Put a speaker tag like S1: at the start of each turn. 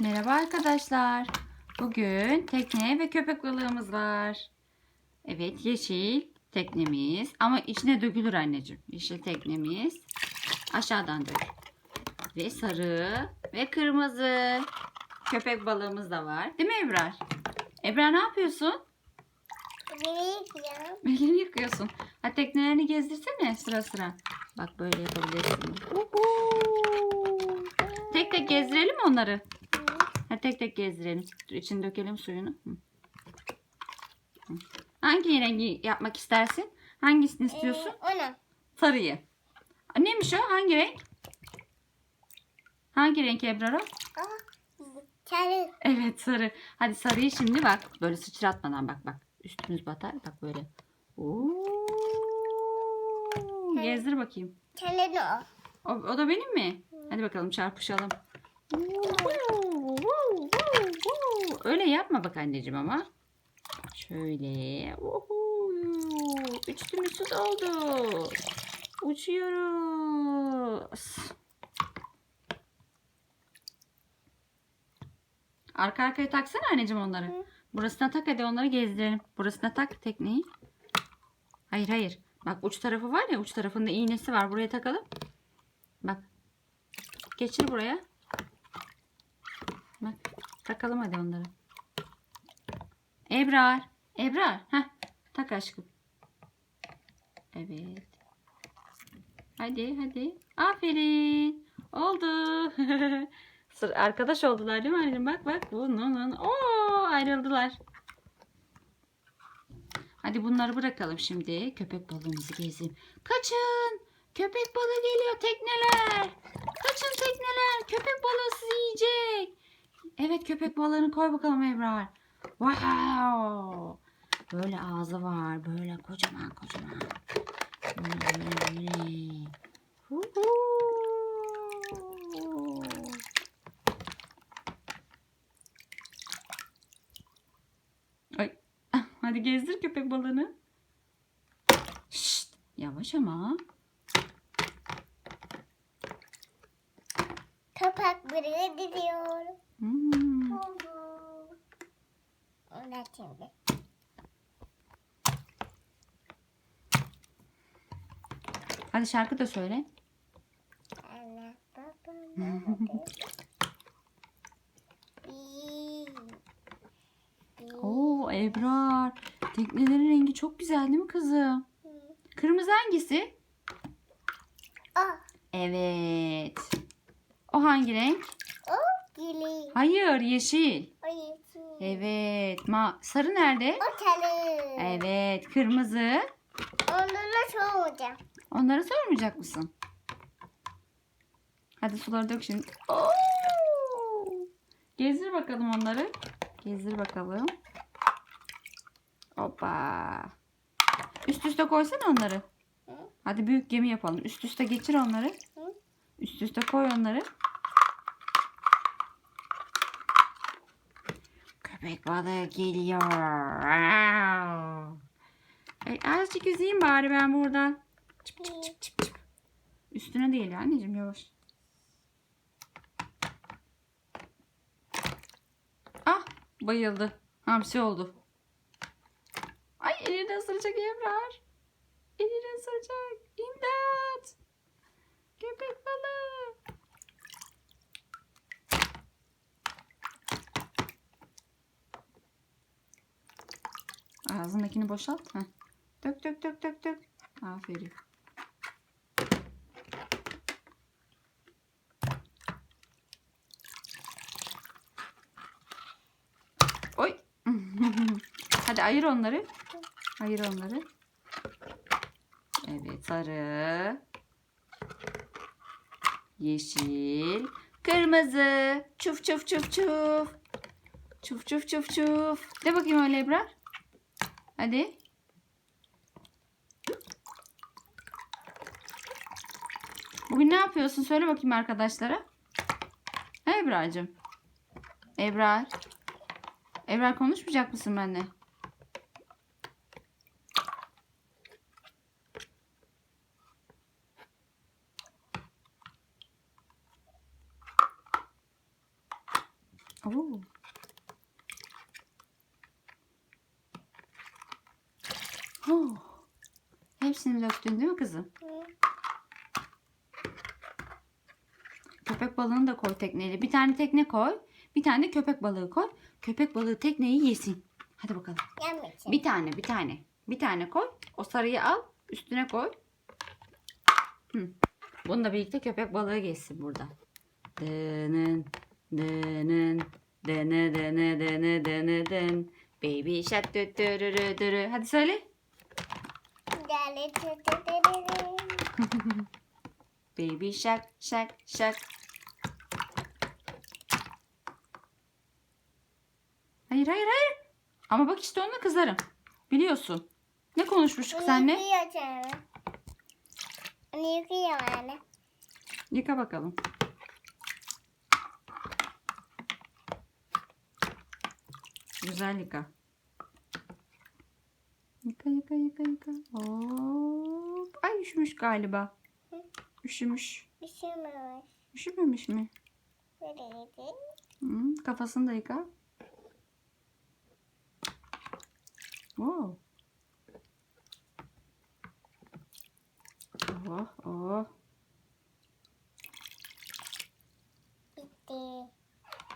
S1: Merhaba arkadaşlar. Bugün tekne ve köpek balığımız var. Evet yeşil teknemiz ama içine dökülür anneciğim. Yeşil teknemiz aşağıdan dök. Ve sarı ve kırmızı köpek balığımız da var. Değil mi Ebrar? Ebrar ne yapıyorsun?
S2: Biliyorum.
S1: Elini yıkıyorsun. Ha teknelerini gezdirsene sıra sıra. Bak böyle yapabilirsin. Uhu. Tek tek gezdirelim onları? Ha, tek tek gezdirelim. Dur, içine dökelim suyunu. Hı. Hı. Hangi rengi yapmak istersin? Hangisini istiyorsun?
S2: Ee, onu.
S1: Sarıyı. Neymiş o? Hangi renk? Hangi renk Ebrar o?
S2: Sarı.
S1: Evet sarı. Hadi sarıyı şimdi bak. Böyle sıçratmadan bak bak. Üstümüz batar. Bak böyle. Oo. Gezdir bakayım.
S2: Da
S1: O, o da benim mi? Hadi bakalım çarpışalım. Öyle yapma bak anneciğim ama. Şöyle. Uhu. Üstümüz su doldu. Uçuyoruz. Arka arkaya taksana anneciğim onları.
S2: Hı.
S1: Burasına tak hadi onları gezdirelim. Burasına tak tekneyi. Hayır hayır. Bak uç tarafı var ya uç tarafında iğnesi var. Buraya takalım. Bak. Geçir buraya. Bak. Takalım hadi onları. Ebrar. Ebrar. Heh. Tak aşkım. Evet. Hadi hadi. Aferin. Oldu. Sır arkadaş oldular değil mi anneciğim? Bak bak. Bunun. Oo ayrıldılar. Hadi bunları bırakalım şimdi. Köpek balığımızı gezelim. Kaçın. Köpek balığı geliyor tekneler. Kaçın tekneler. Köpek balığı sizi yiyecek. Evet köpek balığını koy bakalım Ebrar. Wow. Böyle ağzı var. Böyle kocaman kocaman. Böyle böyle böyle. Ay. Hadi gezdir köpek balığını. Şşt, yavaş ama.
S2: Köpek buraya gidiyor.
S1: Hmm.
S2: Şimdi.
S1: Hadi şarkı da söyle.
S2: Ana babam.
S1: Oo Ebrar. Teknelerin rengi çok güzel değil mi kızım? Kırmızı hangisi?
S2: Ah,
S1: Evet. O hangi renk?
S2: o gili.
S1: Hayır yeşil.
S2: O yeşil.
S1: Evet. Ma sarı nerede?
S2: O sarı.
S1: Evet. Kırmızı.
S2: Onunla soğuyacağım.
S1: Onları sormayacak mısın? Hadi suları dök şimdi. Oo! Gezdir bakalım onları. Gezdir bakalım. Hoppa. Üst üste koysana onları. Hadi büyük gemi yapalım. Üst üste geçir onları. Üst üste koy onları. Köpek balığı geliyor. Ay, azıcık yüzeyim bari ben buradan. Çıp çıp çıp çıp çıp. Üstüne değil anneciğim yavaş. Ah bayıldı. Hamsi oldu. Ay elini ısıracak Ebrar. Elini ısıracak. İmdat. Köpek balığı. Ağzındakini boşalt. Heh. Dök dök dök dök dök. Aferin. Oy. Hadi ayır onları. Ayır onları. Evet sarı. Yeşil. Kırmızı. Çuf çuf çuf çuf. Çuf çuf çuf çuf. De bakayım öyle Ebrar. Hadi. Bugün ne yapıyorsun? Söyle bakayım arkadaşlara. Ha Ebrar'cığım. Ebrar. Ebrar konuşmayacak mısın benimle? Oo. Oh. Hepsini döktün değil mi kızım?
S2: Hı.
S1: Köpek balığını da koy tekneyle. Bir tane tekne koy. Bir tane de köpek balığı koy. Köpek balığı tekneyi yesin. Hadi bakalım.
S2: Yemeyeceğim.
S1: Bir tane, bir tane. Bir tane koy. O sarıyı al. Üstüne koy. Hı. Bununla birlikte köpek balığı geçsin burada. Dının, dının, dını dını dını dını dın. Baby shark dü dü dü dü dü dü. Hadi söyle. Baby shark, shark, shark. Hayır, hayır, hayır. Ama bak işte onunla kızarım. Biliyorsun. Ne konuşmuştuk
S2: Bunu
S1: seninle?
S2: yıkayacağım. Onu yıkayacağım anne.
S1: Yıka bakalım. Güzel yıka. Yıka yıka yıka yıka. Hop. Ay üşümüş galiba.
S2: Hı.
S1: Üşümüş.
S2: Var?
S1: Üşümemiş mi?
S2: Nereydi?
S1: Hı, kafasını da yıka. Oo.